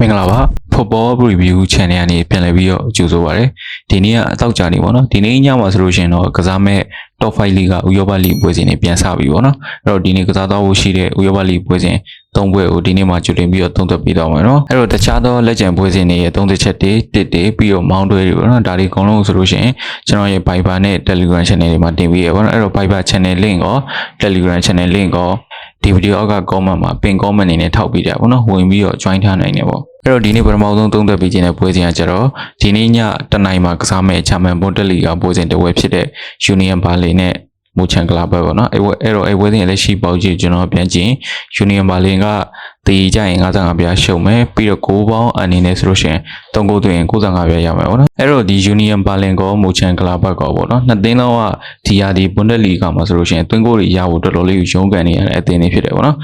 မင်္ဂလာပါ Football Review Channel ကနေပြန်လည်ပြီးတော့ကြိုဆိုပါရစေဒီနေ့ကအတောက်ကြနေပေါ့နော်ဒီနေ့ညမှာဆိုလို့ရှိရင်တော့ကစားမဲ့ Top 5 League ကဥရောပလိပွဲစဉ်တွေပြန်စပြီပေါ့နော်အဲ့တော့ဒီနေ့ကစားသွားဖို့ရှိတဲ့ဥရောပလိပွဲစဉ်၃ပွဲကိုဒီနေ့မှာကြိုတင်ပြီးတော့သုံးသပ်ပေးတော့မယ်နော်အဲ့တော့တခြားသောလက်ကျန်ပွဲစဉ်တွေရဲ့သုံးသပ်ချက်တွေတစ်တွေပြီးတော့မောင်းတွဲတွေပေါ့နော်ဒါတွေအကုန်လုံးဆိုလို့ရှိရင်ကျွန်တော်ရဲ့ Viber နဲ့ Telegram Channel တွေမှာတင်ပြီးရပေါ့နော်အဲ့တော့ Viber Channel link ရော Telegram Channel link ရောဒီဗီဒီယိုအောက်က comment မှာပင် comment အနေနဲ့ထောက်ပေးကြပါဘောနော်ဝင်ပြီးတော့ join ထားနိုင်တယ်ပေါ့ အဲ့တော့ဒီနေ့ပထမဆုံးသုံးသပ်ပေးခြင်းတဲ့ပွဲစဉ်ကကြတော့ဒီနေ့ညတနင်္လာမှာကစားမဲ့ချာမန်ဘွန်တက်လီကပွဲစဉ်တစ်ဝက်ဖြစ်တဲ့ Union Berlin နဲ့မူချန်ကလာဘပေါ့နော်အဲ့ဝဲအဲ့တော့အဲ့ဝဲစဉ်လက်ရှိပေါက်ကြည့်ကျွန်တော်ပြန်ကြည့် Union Berlin က တည်ကြရင်55ပြားရှုံမယ်ပြီးတော့6ပေါင်းအနေနဲ့ဆိုလို့ရှိရင်3ဂိုးသွင်း65ပြားရမယ်ပေါ့နော်အဲ့တော့ဒီ Union Berlin ကောမူချန်ကလာဘကောပေါ့နော်နှစ်သင်းလုံးကဒီဟာဒီဘွန်တက်လီကမှာဆိုလို့ရှိရင်သွင်းဂိုးတွေရဖို့တော်တော်လေးရုန်းကန်နေရတဲ့အသင်းတွေဖြစ်တယ်ပေါ့နော်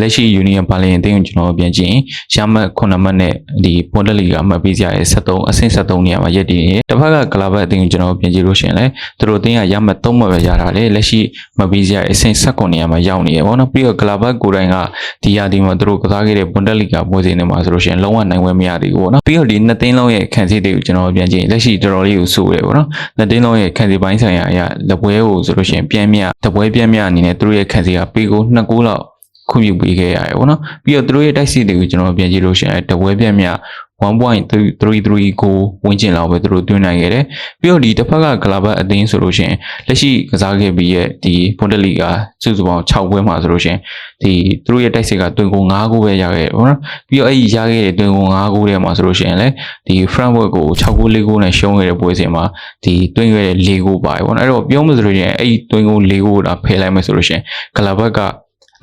လက်ရှိ Union Berlin အသင်းကိုကျွန်တော်ပြန်ကြည့်ရင်ရမှတ်9မှတ်နဲ့ဒီဘွန်တက်လီကအမှတ်ပေးကြရဲ့73အဆင့်73နေရာမှာရပ်တည်နေတယ်တစ်ဖက်ကကလာဘအသင်းကိုကျွန်တော်ပြန်ကြည့်လို့ရှိရင်လည်းသူတို့အသင်းကရမှတ်3မှတ်ပဲရတာလေလက်ရှိမပေးကြရဲ့အဆင့်79နေရာမှာရောက်နေရပေါ့နော်ပြီးတော့ကလာဘကိုယ်တိုင်ကဒီဟာဒီမှာသူတို့ကစားခဲ့တဲ့ဘွန်တက်လီကပွဲစဉ်တွေမှာဆိုလို့ရှိရင်လုံးဝနိုင်ဝဲမရသေးဘူးပေါ့နော်ပြီးတော့ဒီနှစ်သင်းလုံးရဲ့ခံစစ်တွေကိုကျွန်တော်ပြန်ကြည့်ရင်လက်ရှိတော်တော်လေးကိုစိုးတယ်ပေါ့နော်နှစ်သင်းလုံးရဲ့ခံစစ်ပိုင်းဆိုင်ရာအရာလက်ပွဲကိုဆိုလို့ရှိရင်ပြန်မြတပွဲပြန်မြအနေနဲ့သူတို့ရဲ့ခံစစ်ကပေးကို2ဂိုးလောက်ခွင့်ပြုပေးခဲ့ရတယ်ပေါ့နော်ပြီးတော့သူတို့ရဲ့တိုက်စစ်တွေကိုကျွန်တော်ပြန်ကြည့်လို့ရှိရင်တပွဲပြန်မြ 1.33ကိုဝန်းကျင်လောက်ပဲသူတို့တွင်းနိုင်ခဲ့တယ်ပြီးတော့ဒီတစ်ဖက်ကဂလာဘတ်အသင်းဆိုလို့ရှိရင်လက်ရှိကစားခဲ့ပြီးရဲ့ဒီဘွန်ဒလီဂါစုစုပေါင်း6ပွဲမှာဆိုလို့ရှိရင်ဒီသူတို့ရဲ့တိုက်စစ်ကတွင်ကို9ဂိုးပဲရခဲ့တယ်ပေါ့နော်ပြီးတော့အဲ့ဒီရခဲ့တဲ့တွင်ကို9ဂိုးထဲမှာဆိုလို့ရှိရင်လည်းဒီ Frankfurt ကို6ဂိုး4ဂိုးနဲ့ရှုံးခဲ့တဲ့ပွဲစဉ်မှာဒီတွင်ခဲ့တဲ့4ဂိုးပါတယ်ပေါ့နော်အဲ့တော့ပြောမှဆိုလို့ရှိရင်အဲ့ဒီတွင်ကို4ဂိုးတာဖယ်လိုက်မယ်ဆိုလို့ရှိရင်ဂလာဘတ်က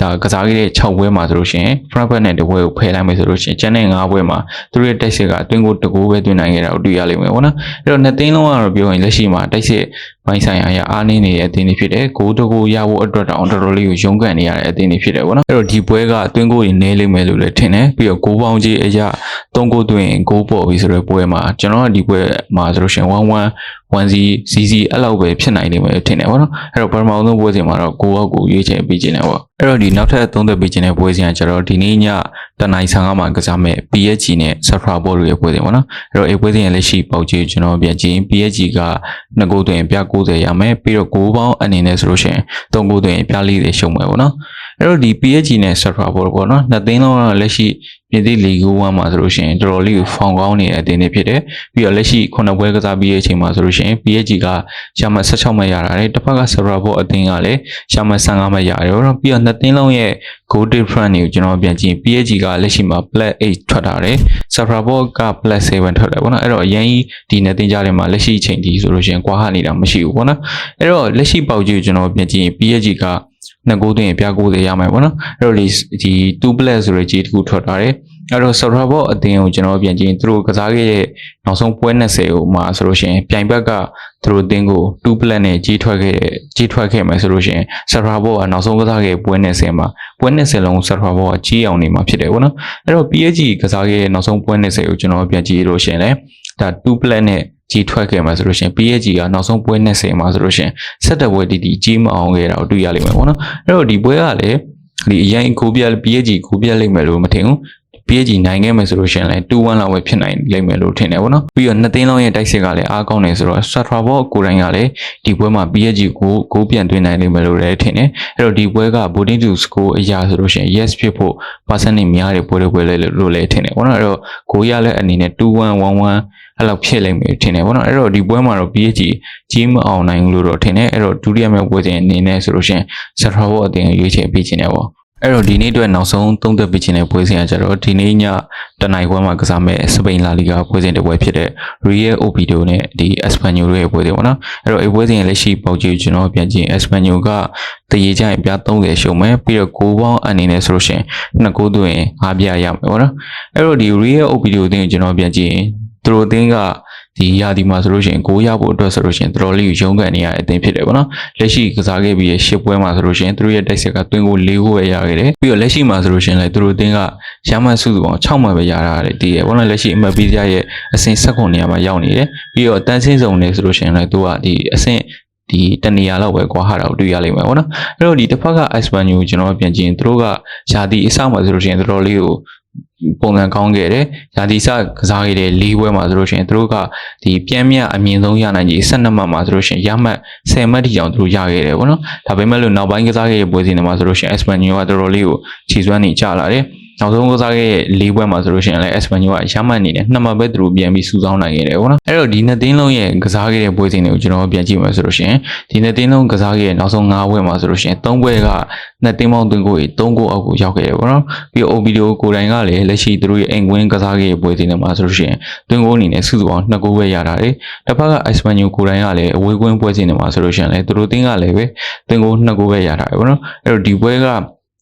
ဒါကစားခဲ့တဲ့6ပွဲမှာဆိုလို့ရှိရင် Frankfurt နဲ့တပွဲကိုဖယ်လိုက်မယ်ဆိုလို့ရှိရင်ကျန်တဲ့9ပွဲမှာသူတို့ရဲ့တိုက်စစ်ကအသွင်ကိုတကူပဲတွင်နိုင်ခဲ့တာကိုတွေ့ရလိမ့်မယ်ပေါ့နော်အဲ့တော့နှစ်သိန်းလုံးကတော့ပြောရင်လက်ရှိမှာတိုက်စစ် ပိုင်းဆိုင်ရာအရာအားနည်းနေတဲ့အသင်းတွေဖြစ်တယ်ဂိုးတကူရဖို့အတွက်တောင်တော်တော်လေးကိုရုန်းကန်နေရတဲ့အသင်းတွေဖြစ်တယ်ပေါ့နော်အဲ့တော့ဒီပွဲကအတွင်းကိုတွေနေလိမ့်မယ်လို့လည်းထင်တယ်ပြီးတော့ဂိုးပေါင်းကြီးအရာ3ဂိုးတွင်ဂိုးပေါ်ပြီဆိုတဲ့ပွဲမှာကျွန်တော်ကဒီပွဲမှာဆိုလို့ရှိရင်1-1 1 CC အဲ့လောက်ပဲဖြစ်နိုင်နေမယ်ထင်တယ်ပေါ့နော်အဲ့တော့ပထမဆုံးပွဲစဉ်မှာတော့ကိုယ့်အောက်ကိုရွေးချယ်ပေးခြင်းတယ်ပေါ့အဲ့တော့ဒီနောက်ထပ်သုံးသက်ပေးခြင်းတဲ့ပွဲစဉ်ကကျတော့ဒီနေ့ညတနိုင်ဆန်ကမှကစားမဲ့ PSG နဲ့ Safra ဘောတွေရဲ့ပွဲစဉ်ပေါ့နော်အဲ့တော့အဲ့ပွဲစဉ်ရဲ့လက်ရှိပေါက်ကြီးကျွန်တော်ပြန်ကြည့် PSG က2ဂိုးသွင်းပြ90ရမယ်ပြီးတော့ဂိုးပေါင်းအနေနဲ့ဆိုလို့ရှိရင်3ဂိုးသွင်းပြ40ရှုံမယ်ပေါ့နော်အဲ့တော့ဒီ PSG နဲ့ Safra ဘောပေါ့နော်နှစ်သိန်းလုံးတော့လက်ရှိ ပြည်သစ်လီဂို1မှာဆိုလို့ရှိရင်တော်တော်လေးကိုဖောင်ကောင်းနေတဲ့အသင်းတွေဖြစ်တယ်ပြီးတော့လက်ရှိ9ပွဲကစားပြီးတဲ့အချိန်မှာဆိုလို့ရှိရင် PSG ကရှာမ16မှတ်ရတာတယ်တစ်ဖက်က Safra ဘောအသင်းကလည်းရှာမ15မှတ်ရတယ်ပေါ့နော်ပြီးတော့နှစ်သိန်းလုံးရဲ့ goal difference တွေကိုကျွန်တော်ပြန်ကြည့် PSG ကလက်ရှိမှာ plus 8ထွက်တာတယ် Safra ဘောက plus 7ထွက်တယ်ပေါ့နော်အဲ့တော့အရင်ကြီးဒီနှစ်သိန်းကြားထဲမှာလက်ရှိအချိန်ဒီဆိုလို့ရှိရင်ကွာဟနေတာမရှိဘူးပေါ့နော်အဲ့တော့လက်ရှိပေါက်ကြီးကိုကျွန်တော်ပြန်ကြည့် PSG က နှစ်ကိုးသွင်းပြား90ရမယ်ပေါ့နော်အဲ့တော့ဒီဒီ2 plus ဆိုတဲ့ကြီးတစ်ခုထွက်ထားတယ်အဲ့တော့ Safra ဘောအသင်းကိုကျွန်တော်ပြန်ကြည့်သူတို့ကစားခဲ့တဲ့နောက်ဆုံးပွဲ20ကိုမှာဆိုလို့ရှိရင်ပြိုင်ဘက်ကသူတို့အသင်းကို2 plus နဲ့ကြီးထွက်ခဲ့ကြီးထွက်ခဲ့မယ်ဆိုလို့ရှိရင် Safra ဘောကနောက်ဆုံးကစားခဲ့ပွဲ20မှာပွဲ20လုံး Safra ဘောကကြီးအောင်နေမှာဖြစ်တယ်ပေါ့နော်အဲ့တော့ PSG ကစားခဲ့တဲ့နောက်ဆုံးပွဲ20ကိုကျွန်တော်ပြန်ကြည့်လို့ရှိရင်လည်းဒါ2 plus နဲ့ ကြီးထွက်ခဲ့မှာဆိုလို့ရှိရင် PSG ကနောက်ဆုံးပွဲ20မှာဆိုလို့ရှိရင်ဆက်တဲ့ပွဲတီတီကြီးမအောင်ခဲ့တာကိုတွေ့ရလိမ့်မယ်ပေါ့နော်အဲ့တော့ဒီပွဲကလည်းဒီအရင်ကိုပြ PSG ကိုပြလိမ့်မယ်လို့မထင်ဘူး PSG နိုင်ခဲ့မယ်ဆိုလို့ရှိရင်လည်း2-1လောက်ပဲဖြစ်နိုင်လိမ့်မယ်လို့ထင်တယ်ပေါ့နော်ပြီးတော့နှစ်သိန်းလုံးရဲ့တိုက်စစ်ကလည်းအားကောင်းနေဆိုတော့ Satra ဘောကိုယ်တိုင်ကလည်းဒီပွဲမှာ PSG ကိုဂိုးပြန်သွင်းနိုင်လိမ့်မယ်လို့လည်းထင်တယ်အဲ့တော့ဒီပွဲက Boarding to score အရာဆိုလို့ရှိရင် yes ဖြစ်ဖို့ percentage များတယ်ပွဲတွေပွဲလေးလို့လည်းထင်တယ်ပေါ့နော်အဲ့တော့ဂိုးရလည်းအနေနဲ့2-1 1-1အဲ့လောက်ဖြစ်လိမ့်မယ်ထင်တယ်ပေါ့နော်အဲ့တော့ဒီပွဲမှာတော့ PSG ကြီးမအောင်နိုင်ဘူးလို့တော့ထင်တယ်အဲ့တော့ဒုတိယမြောက်ပွဲစဉ်အနေနဲ့ဆိုလို့ရှိရင် Satra ဘောအတင်ရွေးချယ်ပေးခြင်းတယ်ပေါ့ အဲ့တော့ဒီနေ့အတွက်နောက်ဆုံးသုံးသက်ပေးခြင်းတဲ့ပွဲစဉ်ကကြတော့ဒီနေ့ညတနိုင်ပွဲမှာကစားမဲ့စပိန်လာလီဂါပွဲစဉ်တစ်ပွဲဖြစ်တဲ့ Real Oviedo နဲ့ဒီ Espanyol တို့ရဲ့ပွဲစဉ်ပေါ့နော်အဲ့တော့အဲ့ပွဲစဉ်ရဲ့လက်ရှိပေါက်ကြီးကျွန်တော်ပြန်ကြည့် Espanyol ကတရေကြရင်ပြ30ရှုံမယ်ပြီးတော့ကိုပေါင်းအနေနဲ့ဆိုလို့ရှိရင်နှစ်ကိုးသွင်း၅ပြရမယ်ပေါ့နော်အဲ့တော့ဒီ Real Oviedo အသင်းကိုကျွန်တော်ပြန်ကြည့်ရင်သူတို့အသင်းက ဒီရာဒီမှာဆိုလို့ရှိရင်ကိုရဖို့အတွက်ဆိုလို့ရှိရင်တော်တော်လေးရုန်းကန်နေရတဲ့အသင်းဖြစ်တယ်ပေါ့နော်လက်ရှိကစားခဲ့ပြီးရရှစ်ပွဲမှာဆိုလို့ရှိရင်သူတို့ရဲ့တိုက်စစ်ကတွင်းကို၄ခုပဲရခဲ့တယ်ပြီးတော့လက်ရှိမှာဆိုလို့ရှိရင်လည်းသူတို့အသင်းကရမတ်စုစုပေါင်း6မှတ်ပဲရတာတယ်တည်ရပေါ့နော်လက်ရှိအမှတ်ပေးကြရဲ့အဆင့်16နေရာမှာရောက်နေတယ်ပြီးတော့တန်းစင်းစုံနေဆိုလို့ရှိရင်လည်းသူကဒီအဆင့်ဒီတနေရာလောက်ပဲကွာဟာတာကိုတွေ့ရလိမ့်မယ်ပေါ့နော်အဲ့တော့ဒီတစ်ဖက်က Iceman ကိုကျွန်တော်ပြန်ကြည့်ရင်သူတို့ကယာတီအစမှာဆိုလို့ရှိရင်တော်တော်လေးကို ပုံစံကောင်းခဲ့တယ်။ရာသီစကစားခဲ့တဲ့၄ပွဲမှာဆိုလို့ရှိရင်သူတို့ကဒီပြန်မြအမြင့်ဆုံးရနိုင်ကြီး12မှတ်မှာဆိုလို့ရှိရင်ရမှတ်10မှတ်တိကျောင်သူတို့ရခဲ့တယ်ပေါ့နော်။ဒါပေမဲ့လို့နောက်ပိုင်းကစားခဲ့တဲ့ပွဲစဉ်တွေမှာဆိုလို့ရှိရင် Espanyol ကတော်တော်လေးကိုခြေစွမ်းနေကြလာတယ်။ နောက်ဆုံးကစားခဲ့တဲ့၄ပွဲမှာဆိုလို့ရှိရင်လည်း Espanyol ကရမှတ်အနေနဲ့နှစ်မှတ်ပဲသူတို့ပြန်ပြီးစုဆောင်းနိုင်ခဲ့တယ်ပေါ့နော်။အဲ့တော့ဒီနှစ်သင်းလုံးရဲ့ကစားခဲ့တဲ့ပွဲစဉ်တွေကိုကျွန်တော်ပြန်ကြည့်မယ်ဆိုလို့ရှိရင်ဒီနှစ်သင်းလုံးကစားခဲ့တဲ့နောက်ဆုံး၅ပွဲမှာဆိုလို့ရှိရင်၃ပွဲကနှစ်သင်းပေါင်းသွင်းကိုကြီး၃ဂိုးအောက်ကိုရောက်ခဲ့တယ်ပေါ့နော်။ပြီးတော့ OBDO ကိုယ်တိုင်ကလည်းလက်ရှိသူတို့ရဲ့အိမ်ကွင်းကစားခဲ့တဲ့ပွဲစဉ်တွေမှာဆိုလို့ရှိရင်သွင်းဂိုးအနေနဲ့စုစုပေါင်း2ဂိုးပဲရတာတယ်။တစ်ဖက်က Espanyol ကိုယ်တိုင်ကလည်းအဝေးကွင်းပွဲစဉ်တွေမှာဆိုလို့ရှိရင်လည်းသူတို့တင်းကလည်းပဲသွင်းဂိုး2ဂိုးပဲရတာတယ်ပေါ့နော်။အဲ့တော့ဒီပွဲက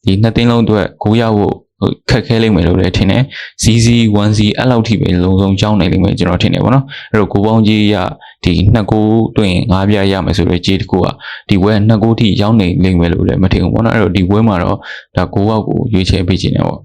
ဒီနှစ်သင်းလုံးအတွက်ဂိုးရဖို့ဟို ခက်ခဲလိမ့်မယ်လို့လည်းထင်တယ် ZZ 1Z အဲ့လောက်ထိပဲလုံးစုံကြောင်းနိုင်လိမ့်မယ်ကျွန်တော်ထင်တယ်ပေါ့နော်အဲ့တော့ကိုပေါင်းကြီးရဒီနှစ်ကိုတွင်၅ပြရမယ်ဆိုတော့ကြီးတစ်ခုကဒီဝဲနှစ်ကိုထိရောက်နေလိမ့်မယ်လို့လည်းမထင်ဘူးပေါ့နော်အဲ့တော့ဒီဝဲမှာတော့ဒါကိုဝေါက်ကိုရွေးချယ်ပေးခြင်းတယ်ပေါ့